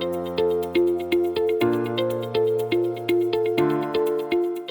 Música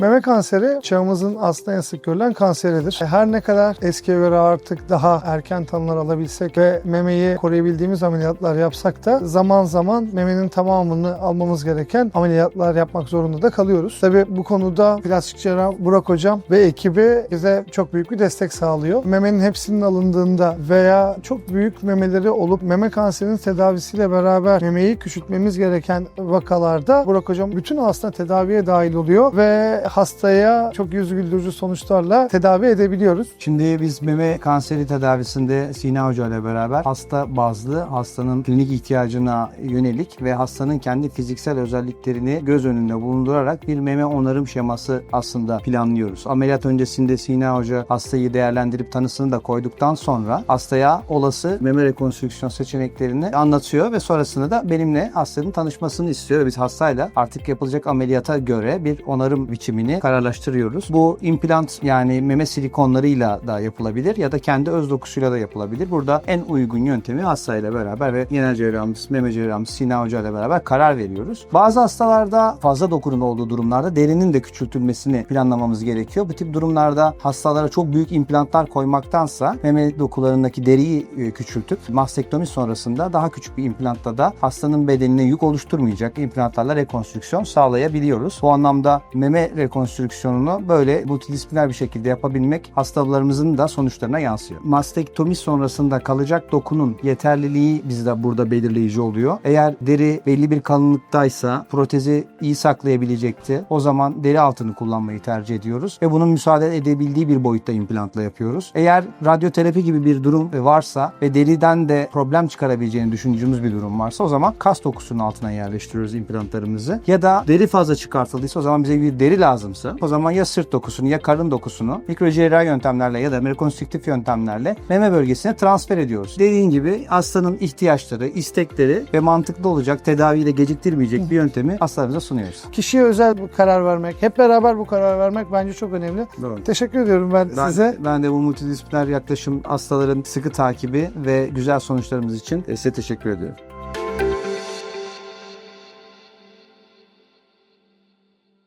Meme kanseri çağımızın aslında en sık görülen kanseridir. Her ne kadar eskiye göre artık daha erken tanılar alabilsek ve memeyi koruyabildiğimiz ameliyatlar yapsak da zaman zaman memenin tamamını almamız gereken ameliyatlar yapmak zorunda da kalıyoruz. Tabi bu konuda plastik cerrah Burak Hocam ve ekibi bize çok büyük bir destek sağlıyor. Memenin hepsinin alındığında veya çok büyük memeleri olup meme kanserinin tedavisiyle beraber memeyi küçültmemiz gereken vakalarda Burak Hocam bütün hasta tedaviye dahil oluyor ve hastaya çok yüz güldürücü sonuçlarla tedavi edebiliyoruz. Şimdi biz meme kanseri tedavisinde Sina Hoca ile beraber hasta bazlı hastanın klinik ihtiyacına yönelik ve hastanın kendi fiziksel özelliklerini göz önünde bulundurarak bir meme onarım şeması aslında planlıyoruz. Ameliyat öncesinde Sina Hoca hastayı değerlendirip tanısını da koyduktan sonra hastaya olası meme rekonstrüksiyon seçeneklerini anlatıyor ve sonrasında da benimle hastanın tanışmasını istiyor. Biz hastayla artık yapılacak ameliyata göre bir onarım biçimini kararlaştırıyoruz. Bu implant yani meme silikonlarıyla da yapılabilir ya da kendi öz dokusuyla da yapılabilir. Burada en uygun yöntemi hastayla beraber ve genel cerrahımız, meme cerrahımız Sina Hoca ile beraber karar veriyoruz. Bazı hastalarda fazla dokunun olduğu durumlarda derinin de küçültülmesini planlamamız gerekiyor. Bu tip durumlarda hastalara çok büyük implantlar koymaktansa meme dokularındaki deriyi e, küçültüp mastektomi sonrasında daha küçük bir implantla da hastanın bedenine yük oluşturmayacak implantlarla rekonstrüksiyon sağlayabiliyoruz. Bu anlamda meme rekonstrüksiyonunu böyle multidisipliner bir şekilde yapabilmek hastalarımızın da sonuçlarına yansıyor. Mastektomi sonrasında kalacak dokunun yeterliliği bizde burada belirleyici oluyor. Eğer deri belli bir kalınlıktaysa protezi iyi saklayabilecekti. O zaman deri altını kullanmayı tercih ediyoruz ve bunun müsaade edebildiği bir boyutta implantla yapıyoruz. Eğer radyoterapi gibi bir durum varsa ve deriden de problem çıkarabileceğini düşündüğümüz bir durum varsa o zaman kas dokusunun altına yerleştiriyoruz implantlarımızı. Ya da deri fazla çıkartıldıysa o zaman bize bir deri lazımsa o zaman ya sırt dokusunu ya karın dokusunu mikrocerrahi yöntemlerle ya da rekonstrüktif yöntemlerle meme bölgesine transfer ediyoruz. Dediğin gibi hastanın ihtiyaçları, istekleri ve mantıklı olacak tedaviyle geciktirmeyecek bir yöntemi hastalarımıza sunuyoruz. Kişiye özel bu karar vermek, hep beraber bu karar vermek bence çok önemli. Doğru. Teşekkür ediyorum ben, Ben, size. ben de bu multidisipliner yaklaşım hastaların sıkı takibi ve güzel sonuçlarımız için size teşekkür ediyorum.